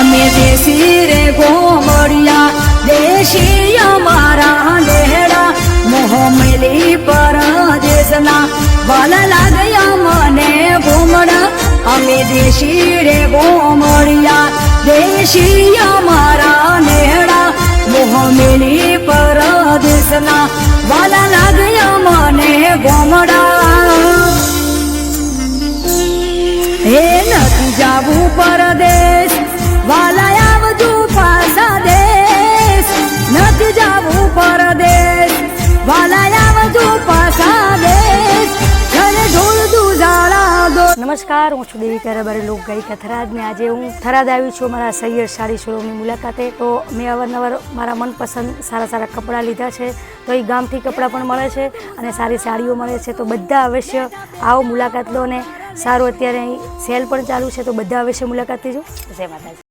અમે દેશી રે ગોમડિયા દેશી અમારા લેહડા મોહ મેલી પરદેશના વાલ લાગ્યા મને ઘૂમડા અમે દેશી રે ગોમડિયા દેશી અમારા નેહડા મોહ મેલી પરદેશના વાલ લાગ્યા નમસ્કાર, હું છું દેવી કરાબારી લોક ગાયિકા થરાદને. આજે હું થરાદ આવી છું મારા સૈયદ સાડી શોરૂમની મુલાકાતે. તો મેં અવારનવાર મારા મનપસંદ સારા સારા કપડાં લીધા છે. તો એ ગામથી કપડાં પણ મળે છે અને સારી સાડીઓ મળે છે. તો બધા અવશ્ય આવો મુલાકાત લો ને સારું અત્યારે અહીં સેલ પણ ચાલુ છે. તો બધા અવશ્ય મુલાકાત લેજો. જય માતાજી.